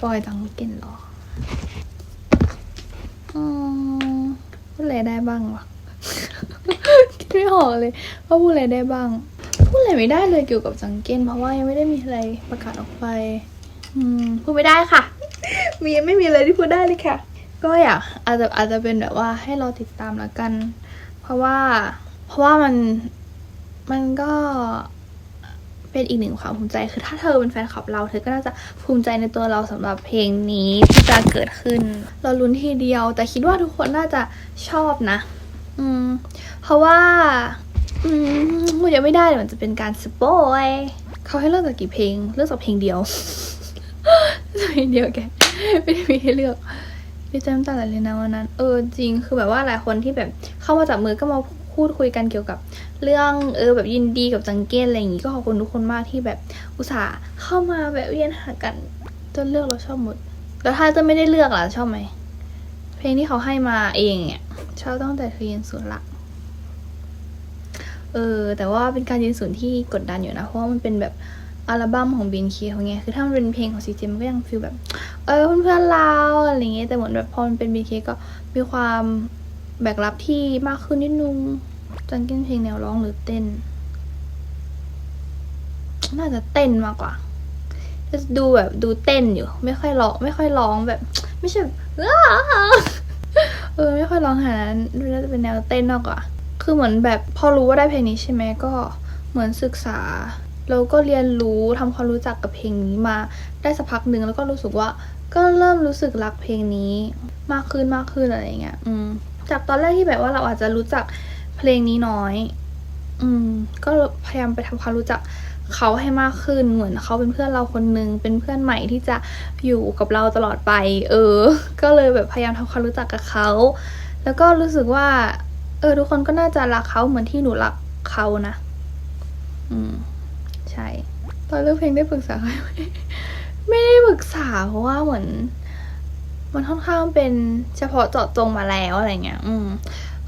ฟอยจังเก่นหรออืมพูดอะไรได้บ้างวะคิดไม่ออกเลยว่าพูดอะไรได้บ้าง พูดอะไรไม่ได้เลยเกี่ยวกับจังเก้นเพราะว่ายังไม่ได้มีอะไรประกาศออกไป อืมพูดไม่ได้ค่ะ มีไม่มีอะไรที่พูดได้เลยค่ะ ก็อยากอาจจะอาจจะเป็นแบบว่าให้เราติดตามละกัน เพราะว่า เพราะว่ามันมันก็ เป็นอีกหนึ่งความภูมิใจ คือถ้าเธอเป็นแฟนคลับเรา เธอก็น่าจะภูมิใจในตัวเราสำหรับเพลงนี้ที่จะเกิดขึ้น เราลุ้นทีเดียว แต่คิดว่าทุกคนน่าจะชอบนะ อืม เพราะว่า อืมพูดยังไม่ได้เดี๋ยวมันจะเป็นการสปอยเขาให้เลือกจากกี่เพลง เลือกจากเพลงเดียวเพลงเดียวแกไม่ได้มีให้เลือกดีใจน้ำตาไหลเลยนะวันนั้น เออจริงคือแบบว่าหลายคนที่แบบเข้ามาจับมือก็มา พูดคุยกันเกี่ยวกับเรื่องเออแบบยินดีกับจังเก้นอะไรอย่างงี้ก็ขอบคุณทุกคนมากที่แบบอุตส่าห์เข้ามาแบบเวียนหากันจนเลือกเราชอบหมด แล้วถ้าจะไม่ได้เลือกล่ะชอบไหมเพลงที่เขาให้มาเองเนี่ยชอบตั้งแต่เธอยืนศูนย์ละเออแต่ว่าเป็นการยืนศูนย์ที่กดดันอยู่นะ เพราะว่ามันเป็นแบบอัลบั้มของ BNK เขาไงคือถ้ามันเป็นเพลงของ CJ มันก็ยังฟีลแบบ เออเพื่อนๆเราอะไรเงี้ยแต่เหมือนแบบพอมันเป็น BNK ก็มีความ แบกรับที่มากขึ้นนิดนึงจังกินเพลงแนวร้องหรือเต้น น่าจะเต้นมากกว่าจะดูแบบดูเต้นอยู่ ไม่ค่อยร้องไม่ค่อยร้องแบบ ไม่ใช่เออไม่ค่อยร้องขนาดนั้นน่าจะเป็นแนวเต้นมากกว่า คือเหมือนแบบพอรู้ว่าได้เพลงนี้ใช่ไหมก็เหมือนศึกษาแล้วก็เรียนรู้ทำความรู้จักกับเพลงนี้มา ได้สักพักหนึ่งแล้วก็รู้สึกว่า ก็เริ่มรู้สึกรักเพลงนี้ มากขึ้นมากขึ้นอะไรอย่างเงี้ย อืม จากตอนแรกที่แบบว่าเราอาจจะรู้จักเพลงนี้น้อย อืม ก็พยายามไปทำความรู้จักเขาให้มากขึ้นเหมือนเขาเป็นเพื่อนเราคนหนึ่งเป็นเพื่อนใหม่ที่จะอยู่กับเราตลอดไป เออ ก็เลยแบบพยายามทำความรู้จักกับเขา แล้วก็รู้สึกว่า เออ ทุกคนก็น่าจะรักเขาเหมือนที่หนูรักเขานะ อืม ใช่ ตอนเลือกเพลงได้ปรึกษาใครไหมไม่ได้ปรึกษาเพราะว่าเหมือน มันค่อนข้างเป็นเฉพาะเจาะจงมาแล้วอะไรเงี้ย อืม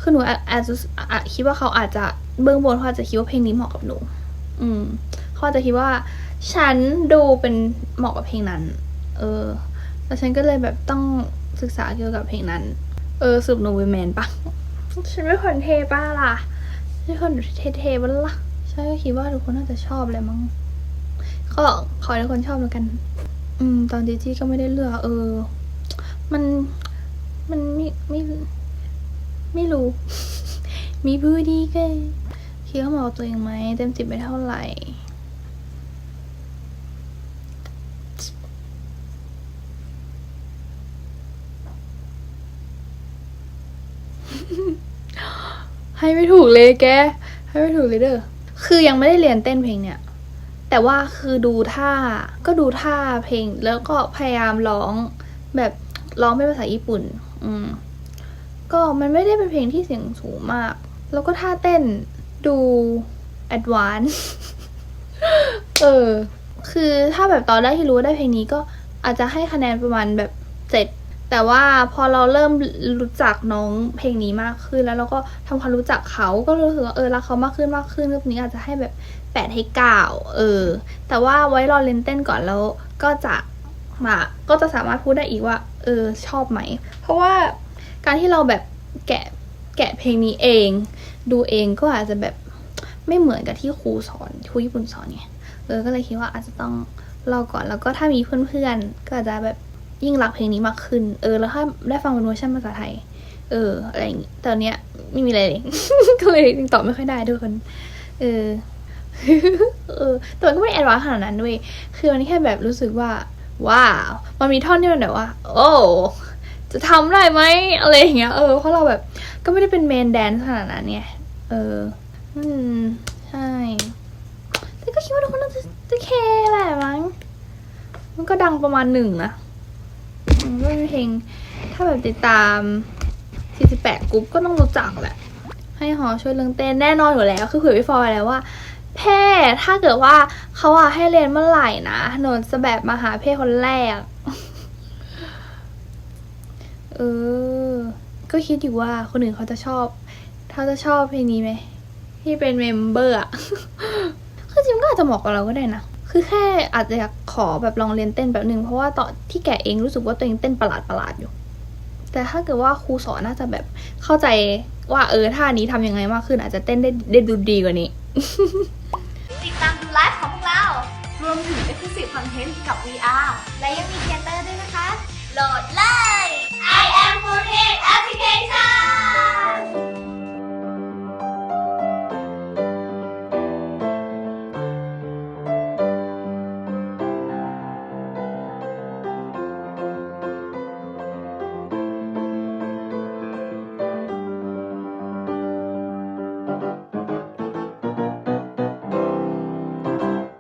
คือหนูอาอาจจะอาจคิดว่าเขาอาจจะเบื้องบนเขาอาจจะคิดว่าเพลงนี้เหมาะกับหนู อืม เขาอาจจะคิดว่า ฉันดูเป็นเหมาะกับเพลงนั้น เออ แล้วฉันก็เลยแบบต้องศึกษาเกี่ยวกับเพลงนั้น เออสรุปหนูเป็นแมนปะฉันไม่คนเทป้าล่ะไม่คนเทๆบ้าล่ะฉันก็คิดว่าทุกคนน่าจะชอบแหละมั้ง ก็ขอให้ทุกคนชอบแล้วกัน อืม ตอนจีจี้ก็ไม่ได้เลือก เออ มันมันไม่ไม่ไม่รู้ มีผู้นดีก็คิดว่าเหมาะตัวเองไหมเต็มสิบไปเท่าไหร่ให้ไม่ถูกเลยแก ให้ไม่ถูกเลยเด้อ คือยังไม่ได้เรียนเต้นเพลงเนี่ย แต่ว่าคือดูท่า ก็ดูท่าเพลง แล้วก็พยายามร้องแบบ ร้องเป็นภาษาญี่ปุ่น อืม ก็มันไม่ได้เป็นเพลงที่เสียงสูงมาก แล้วก็ท่าเต้นดูแอดวานซ์เออ คือถ้าแบบตอนแรกที่รู้ได้เพลงนี้ก็อาจจะให้คะแนนประมาณแบบเจ็ดแต่ว่าพอเราเริ่มรู้จักน้องเพลงนี้มากขึ้น แล้วเราก็ทำความรู้จักเขาก็รู้สึกว่าเออรักเขามากขึ้นมากขึ้นรอบนี้อาจจะให้แบบแปดให้เก้าเออ แต่ว่าไว้รอเล่นเต้นก่อนแล้วก็จะ มา ก็จะสามารถพูดได้อีกว่า เออชอบไหม เพราะว่าการที่เราแบบแกะแกะเพลงนี้เอง ดูเองก็อาจจะแบบไม่เหมือนกับที่ครูสอนครูญี่ปุ่นสอนไงเออก็เลยคิดว่าอาจจะต้องรอก่อนแล้วก็ถ้ามีเพื่อนๆก็อาจจะแบบยิ่งรักเพลงนี้มากขึ้น เออ แล้วถ้าได้ฟังเป็นเวอร์ชันภาษาไทย เออ อะไรอย่างงี้แต่ตอนเนี้ยไม่มีอะไรเลย ก็เลยยังตอบไม่ค่อยได้ทุกคน เออ เออ แต่มันก็ไม่แอดวานซ์ขนาดนั้นด้วย คือมันแค่แบบรู้สึกว่า ว้าว มันมีท่อนที่มันแบบว่า โอ้จะทำได้ไหมอะไรอย่างเงี้ยเออเพราะเราแบบ ก็ไม่ได้เป็นเมนแดนขนาดนั้นไงเออ อืม ใช่ แต่ก็คิดว่าทุกคนน่าจะจะเคแหละมั้ง มันก็ดังประมาณหนึ่งนะมันก็เป็นเพลง ถ้าแบบติดตาม 48กรุ๊ปก็ต้องรู้จักแหละ ให้หอช่วยเรื่องเต้นแน่นอนอยู่แล้ว คือเผื่อพี่ฟอยแล้วว่า เพ่ถ้าเกิดว่าเขาอะให้เรียนเมื่อไหร่นะหนนจะแบบมาหาเพ่คนแรก เออ ก็คิดอยู่ว่าคนอื่นเขาจะชอบเขาจะชอบเพลงนี้ไหมที่เป็นเมมเบอร์อะคือจิมก็อาจจะเหมาะกับเราก็ได้นะ คือแค่อาจจะขอแบบลองเรียนเต้นแบบหนึ่งเพราะว่าตอนที่แกเองรู้สึกว่าตัวเองเต้นประหลาดประหลาดอยู่ แต่ถ้าเกิดว่าครูสอนน่าจะแบบเข้าใจว่าเออท่านี้ทํำยังไงมากขึ้นอาจจะเต้นได้ได้ดูดีกว่านี้ ตามดูไลฟ์ของพวกเรา รวมถึง Exclusive อนเทนต์กับ VR และยังมีเทเตอร์ด้วยนะคะ โหลดเลย I am Foodie Application